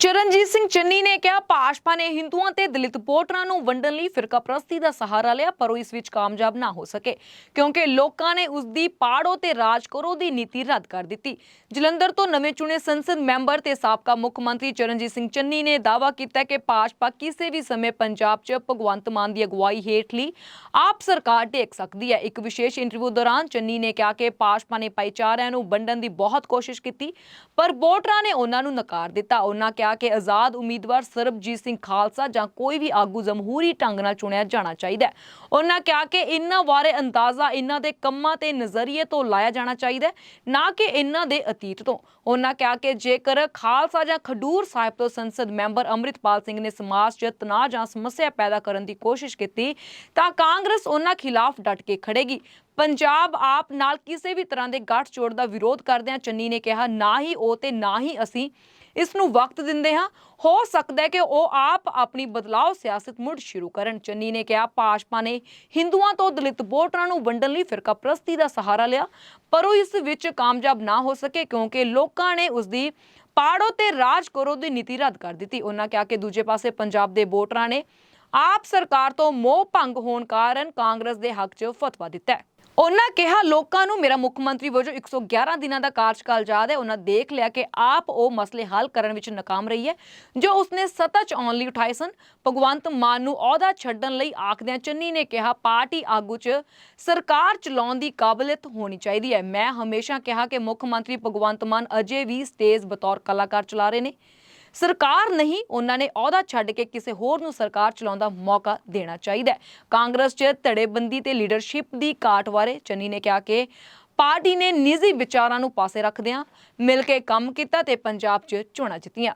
ਚਰਨਜੀਤ ਸਿੰਘ ਚੰਨੀ ਨੇ ਕਿਹਾ, ਭਾਜਪਾ ਨੇ ਹਿੰਦੂਆਂ ਤੇ ਦਲਿਤ ਵੋਟਰਾਂ ਨੂੰ ਵੰਡਣ ਲਈ ਫਿਰਕਾਪ੍ਰਸਤੀ ਦਾ ਸਹਾਰਾ ਲਿਆ, ਪਰ ਉਹ ਇਸ ਵਿੱਚ ਕਾਮਯਾਬ ਨਾ ਹੋ ਸਕੇ, ਕਿਉਂਕਿ ਲੋਕਾਂ ਨੇ ਉਸ ਦੀ ਪਾੜੋ ਤੇ ਰਾਜ ਕਰੋ ਦੀ ਨੀਤੀ ਰੱਦ ਕਰ ਦਿੱਤੀ। ਜਲੰਧਰ ਤੋਂ ਨਵੇਂ ਚੁਣੇ ਸੰਸਦ ਮੈਂਬਰ ਤੇ ਸਾਬਕਾ ਮੁੱਖ ਮੰਤਰੀ ਚਰਨਜੀਤ ਸਿੰਘ ਚੰਨੀ ਨੇ ਦਾਅਵਾ ਕੀਤਾ ਕਿ ਭਾਜਪਾ ਕਿਸੇ ਵੀ ਸਮੇਂ ਪੰਜਾਬ 'ਚ ਭਗਵੰਤ ਮਾਨ ਦੀ ਅਗਵਾਈ ਹੇਠਲੀ ਆਪ ਸਰਕਾਰ ਟੇਕ ਸਕਦੀ ਹੈ। ਇੱਕ ਵਿਸ਼ੇਸ਼ ਇੰਟਰਵਿਊ ਦੌਰਾਨ ਚੰਨੀ ਨੇ ਕਿਹਾ ਕਿ ਭਾਜਪਾ ਨੇ ਭਾਈਚਾਰਿਆਂ ਨੂੰ ਵੰਡਣ ਦੀ ਬਹੁਤ ਕੋਸ਼ਿਸ਼ ਕੀਤੀ, ਪਰ ਵੋਟਰਾਂ ਨੇ ਉਹਨਾਂ ਨੂੰ ਨਕਾਰ ਦਿੱਤਾ। ਉਹਨਾਂ ਕਿਹਾ ਕਿ ਆਜ਼ਾਦ ਉਮੀਦਵਾਰ ਸਰਬਜੀਤ ਸਿੰਘ ਖਾਲਸਾ ਜਾਂ ਕੋਈ ਵੀ ਆਗੂ ਜਮਹੂਰੀ ਢੰਗ ਨਾਲ ਚੁਣਿਆ ਜਾਣਾ ਚਾਹੀਦਾ ਹੈ। ਉਹਨਾਂ ਕਿਹਾ ਕਿ ਇਹਨਾਂ ਬਾਰੇ ਅੰਦਾਜ਼ਾ ਇਹਨਾਂ ਦੇ ਕੰਮਾਂ ਤੇ ਨਜ਼ਰੀਏ ਤੋਂ ਲਾਇਆ ਜਾਣਾ ਚਾਹੀਦਾ ਹੈ, ਨਾ ਕਿ ਇਹਨਾਂ ਦੇ ਅਤੀਤ ਤੋਂ। ਉਹਨਾਂ ਕਿਹਾ ਕਿ ਜੇਕਰ ਖਾਲਸਾ ਜਾਂ ਖਡੂਰ ਸਾਹਿਬ ਤੋਂ ਸੰਸਦ ਮੈਂਬਰ ਅੰਮ੍ਰਿਤਪਾਲ ਸਿੰਘ ਨੇ ਸਮਾਜ 'ਚ ਤਣਾਅ ਜਾਂ ਸਮੱਸਿਆ ਪੈਦਾ ਕਰਨ ਦੀ ਕੋਸ਼ਿਸ਼ ਕੀਤੀ, ਤਾਂ ਕਾਂਗਰਸ ਉਹਨਾਂ ਖਿਲਾਫ ਡਟ ਕੇ ਖੜੇਗੀ ਪੰਜਾਬ ਆਪ ਨਾਲ ਕਿਸੇ ਵੀ ਤਰ੍ਹਾਂ ਦੇ ਗੱਠਜੋੜ ਦਾ ਵਿਰੋਧ ਕਰਦਿਆਂ ਚੰਨੀ ਨੇ ਕਿਹਾ, ਨਾ ਹੀ ਉਹ ਤੇ ਨਾ ਹੀ ਅਸੀਂ। ਇਸ ਨੂੰ ਵਕਤ ਦਿੰਦੇ ਹਾਂ। ਹੋ ਸਕਦਾ ਹੈ ਕਿ ਉਹ ਆਪ ਆਪਣੀ ਬਦਲਾਅ ਸਿਆਸਤ ਮੁੜ ਸ਼ੁਰੂ ਕਰਨ। ਚੰਨੀ ਨੇ ਕਿਹਾ, ਭਾਜਪਾ ਨੇ ਹਿੰਦੂਆਂ ਤੋਂ ਦਲਿਤ ਵੋਟਰਾਂ ਨੂੰ ਵੰਡਣ ਲਈ ਫਿਰਕਾਪ੍ਰਸਤੀ ਦਾ ਸਹਾਰਾ ਲਿਆ। ਪਰ ਉਹ ਇਸ ਵਿੱਚ ਕਾਮਯਾਬ ਨਾ ਹੋ ਸਕੇ ਕਿਉਂਕਿ ਲੋਕਾਂ ਨੇ ਉਸ ਦੀ ਪਾੜੋ ਤੇ ਰਾਜ ਕਰੋ ਦੀ ਨੀਤੀ ਰੱਦ ਕਰ ਦਿੱਤੀ। ਉਹਨਾਂ ਕਿਹਾ ਕਿ ਦੂਜੇ ਪਾਸੇ ਪੰਜਾਬ ਦੇ ਵੋਟਰਾਂ ਨੇ ਆਪ ਸਰਕਾਰ ਤੋਂ ਮੋਹ ਭੰਗ ਹੋਣ ਕਾਰਨ ਕਾਂਗਰਸ ਦੇ ਹੱਕ 'ਚ ਫਤਵਾ ਦਿੱਤਾ ਹੈ। ਉਹਨਾਂ ਕਿਹਾ, ਲੋਕਾਂ ਨੂੰ ਮੇਰਾ ਮੁੱਖ ਮੰਤਰੀ ਵਜੋਂ 111 ਦਿਨਾਂ ਦਾ ਕਾਰਜਕਾਲ ਯਾਦ ਹੈ। ਉਹਨਾਂ ਦੇਖ ਲਿਆ ਕਿ ਆਪ ਉਹ ਮਸਲੇ ਹੱਲ ਕਰਨ ਵਿੱਚ ਨਾਕਾਮ ਰਹੀ ਹੈ, ਜੋ ਉਸਨੇ ਸੱਤਾ 'ਚ ਆਉਣ ਲਈ ਉਠਾਏ ਸਨ। ਭਗਵੰਤ ਮਾਨ ਨੂੰ ਅਹੁਦਾ ਛੱਡਣ ਲਈ ਆਖਦਿਆਂ ਚੰਨੀ ਨੇ ਕਿਹਾ, ਪਾਰਟੀ ਆਗੂ 'ਚ ਸਰਕਾਰ ਚਲਾਉਣ ਦੀ ਕਾਬਲੀਅਤ ਹੋਣੀ ਚਾਹੀਦੀ ਹੈ। ਮੈਂ ਹਮੇਸ਼ਾ ਕਿਹਾ ਕਿ ਮੁੱਖ ਮੰਤਰੀ ਭਗਵੰਤ ਮਾਨ ਅਜੇ ਵੀ ਸਟੇਜ ਬਤੌਰ ਕਲਾਕਾਰ ਚਲਾ ਰਹੇ ਨੇ। ਸਰਕਾਰ ਨਹੀਂ, ਉਹਨਾਂ ਨੇ ਅਹੁਦਾ ਛੱਡ ਕੇ ਕਿਸੇ ਹੋਰ ਨੂੰ ਸਰਕਾਰ ਚਲਾਉਣ ਦਾ ਮੌਕਾ ਦੇਣਾ ਚਾਹੀਦਾ ਹੈ। ਕਾਂਗਰਸ 'ਚ ਧੜੇਬੰਦੀ ਤੇ ਲੀਡਰਸ਼ਿਪ ਦੀ ਘਾਟ ਬਾਰੇ ਚੰਨੀ ਨੇ ਕਿਹਾ ਕਿ ਪਾਰਟੀ ਨੇ ਨਿੱਜੀ ਵਿਚਾਰਾਂ ਨੂੰ ਪਾਸੇ ਰੱਖਦਿਆਂ ਮਿਲ ਕੇ ਕੰਮ ਕੀਤਾ ਤੇ ਪੰਜਾਬ 'ਚ ਚੋਣਾਂ ਜਿੱਤੀਆਂ।